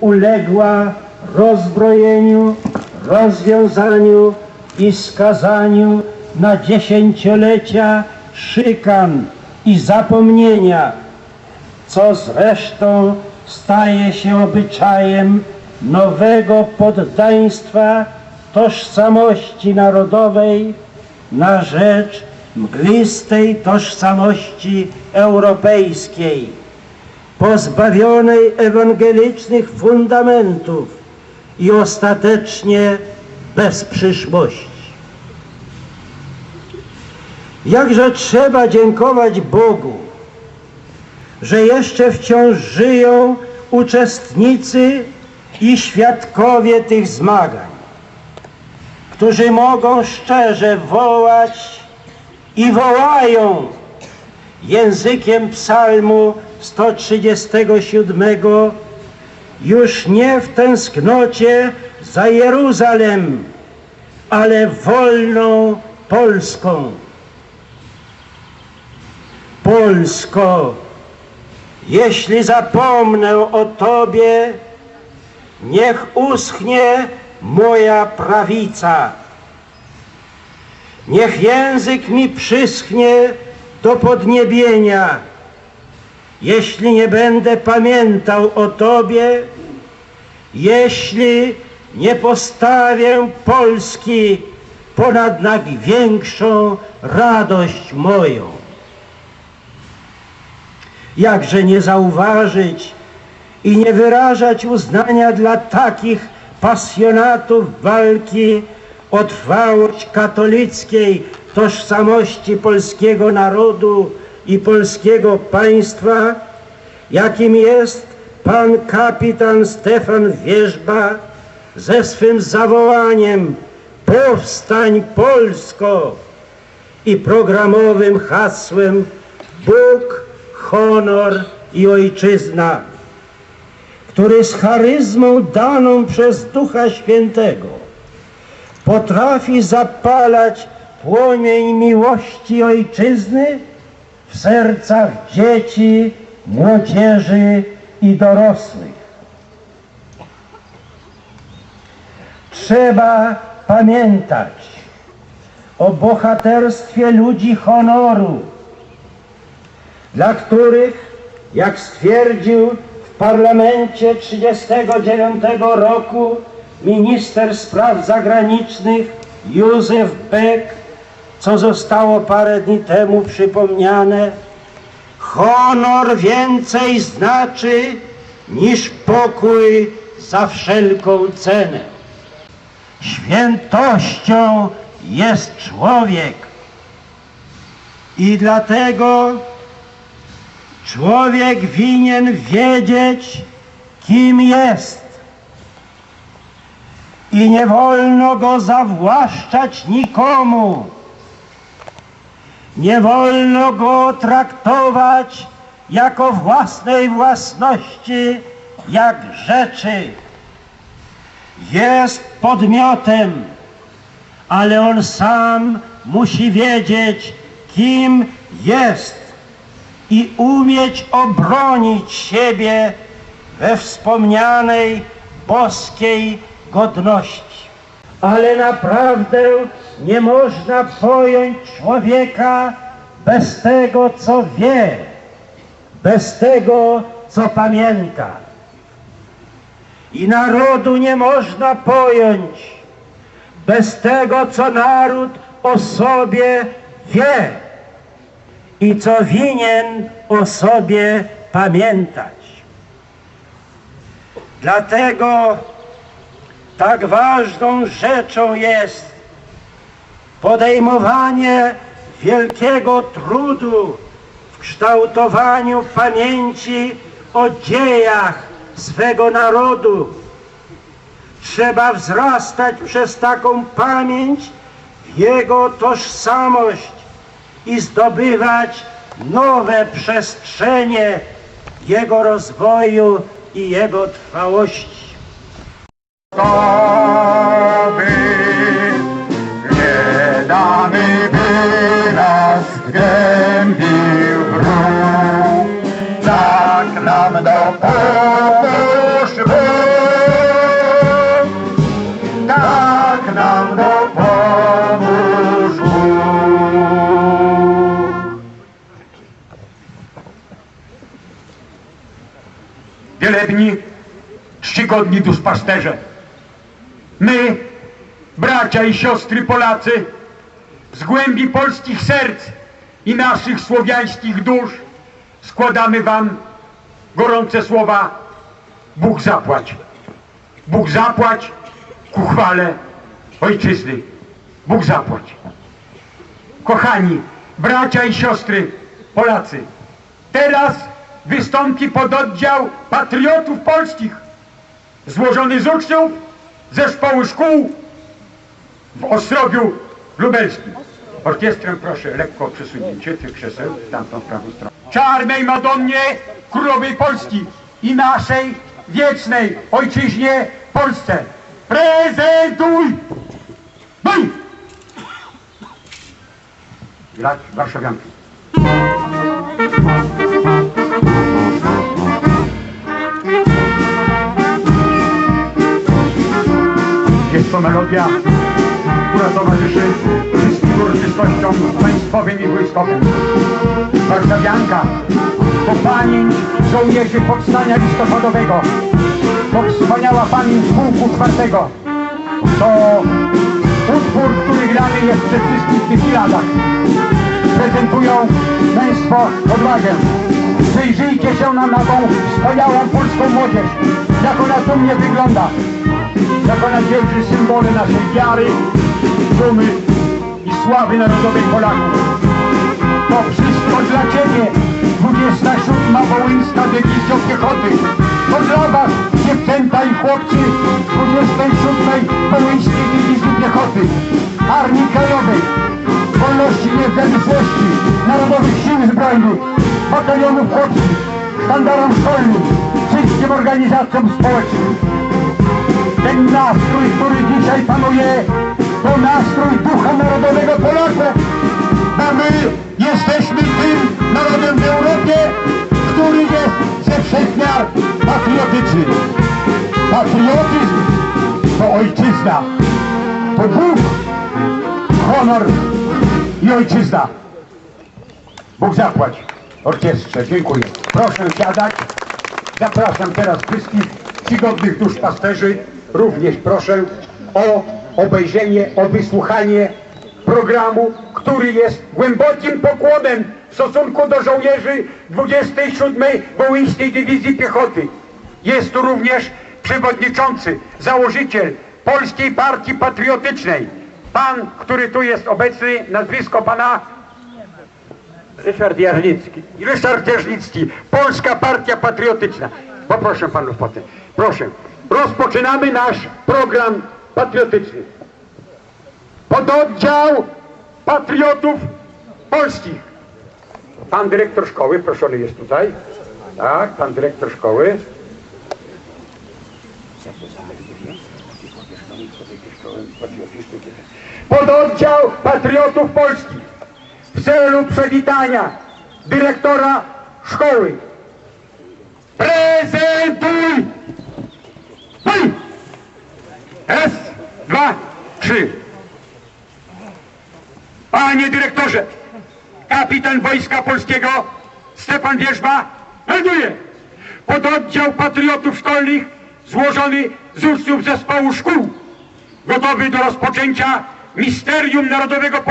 uległa rozbrojeniu, rozwiązaniu i skazaniu na dziesięciolecia szykan i zapomnienia, co zresztą staje się obyczajem nowego poddaństwa tożsamości narodowej na rzecz mglistej tożsamości europejskiej, pozbawionej ewangelicznych fundamentów i ostatecznie bez przyszłości. Jakże trzeba dziękować Bogu, że jeszcze wciąż żyją uczestnicy i świadkowie tych zmagań, którzy mogą szczerze wołać i wołają językiem psalmu 137 już nie w tęsknocie za Jeruzalem, ale wolną Polską. Polsko, jeśli zapomnę o Tobie, niech uschnie moja prawica. Niech język mi przyschnie do podniebienia, jeśli nie będę pamiętał o Tobie, jeśli nie postawię Polski ponad największą radość moją. Jakże nie zauważyć i nie wyrażać uznania dla takich pasjonatów walki o trwałość katolickiej tożsamości polskiego narodu i polskiego państwa, jakim jest pan kapitan Stefan Wierzba ze swym zawołaniem Powstań Polsko i programowym hasłem Bóg, honor i ojczyzna, który z charyzmą daną przez Ducha Świętego potrafi zapalać płomień miłości ojczyzny w sercach dzieci, młodzieży i dorosłych. Trzeba pamiętać o bohaterstwie ludzi honoru, dla których, jak stwierdził w parlamencie 1939 roku minister spraw zagranicznych Józef Beck, co zostało parę dni temu przypomniane, honor więcej znaczy niż pokój za wszelką cenę. Świętością jest człowiek i dlatego Człowiek winien wiedzieć, kim jest. I nie wolno go zawłaszczać nikomu. Nie wolno go traktować jako własnej własności, jak rzeczy. Jest podmiotem, ale on sam musi wiedzieć, kim jest i umieć obronić siebie we wspomnianej boskiej godności. Ale naprawdę nie można pojąć człowieka bez tego, co wie, bez tego, co pamięta. I narodu nie można pojąć bez tego, co naród o sobie wie i co winien o sobie pamiętać. Dlatego tak ważną rzeczą jest podejmowanie wielkiego trudu w kształtowaniu pamięci o dziejach swego narodu. Trzeba wzrastać przez taką pamięć w jego tożsamość i zdobywać nowe przestrzenie jego rozwoju i jego trwałości. Czcigodni duszpasterze. My, bracia i siostry Polacy, z głębi polskich serc i naszych słowiańskich dusz składamy wam gorące słowa Bóg zapłać. Bóg zapłać ku chwale Ojczyzny. Bóg zapłać. Kochani, bracia i siostry Polacy, teraz wystąpi pododdział patriotów polskich, złożony z uczniów zespołu szkół w Ostrowiu Lubelskim. Orkiestrę proszę lekko o przesunięcie tych krzeseł w tamtą prawą stronę. Czarnej Madonnie Królowej Polski i naszej wiecznej ojczyźnie Polsce. Prezentuj! Bój! Grać warszawianki. Melodia, która towarzyszy wszystkim uroczystościom państwowym i wojskowym. Warszawianka to pamięć żołnierzy powstania listopadowego. To wspaniała pamięć pułku czwartego. To utwór, który grany jest przy wszystkich tych filadach. Prezentują męstwo odwagę. Przyjrzyjcie się na nową, wspaniałą polską młodzież. Jak ona dumnie wygląda. Jak ona dzierży symbole naszej wiary, dumy i sławy narodowej Polaków. To wszystko dla Ciebie, 27. Wołyńska Dywizja Piechoty. To dla Was, dziewczęta i chłopcy 27. Wołyńskiej Dywizji Piechoty. Armii Krajowej, Wolności i Niezawisłości, Narodowych Sił Zbrojnych, Batalionów Chłopskich, Sztandarom Szkolnym, wszystkim organizacjom społecznym. Ten nastrój, który dzisiaj panuje, to nastrój ducha narodowego Polaków. Bo my jesteśmy tym narodem w Europie, który jest ze wszechmiar patriotyczny. Patriotyzm to ojczyzna, to Bóg, honor i ojczyzna. Bóg zapłać orkiestrze. Dziękuję. Proszę siadać. Zapraszam teraz wszystkich czcigodnych duszpasterzy. Również proszę o obejrzenie, o wysłuchanie programu, który jest głębokim pokłonem w stosunku do żołnierzy 27. Wołyńskiej Dywizji Piechoty. Jest tu również przewodniczący, założyciel Polskiej Partii Patriotycznej. Pan, który tu jest obecny, nazwisko pana Ryszard Jarznicki. Ryszard Jarznicki, Polska Partia Patriotyczna. Poproszę panów potem. Proszę. Rozpoczynamy nasz program patriotyczny. Pododdział Patriotów Polskich. Pan dyrektor szkoły, proszony jest tutaj. Tak, pan dyrektor szkoły. Pododdział Patriotów Polskich w celu przywitania dyrektora szkoły. Prezentuj! Raz, dwa, trzy. Panie dyrektorze, kapitan Wojska Polskiego Stefan Wierzba melduje. Pododdział patriotów szkolnych złożony z uczniów zespołu szkół gotowy do rozpoczęcia Misterium Narodowego Polaków.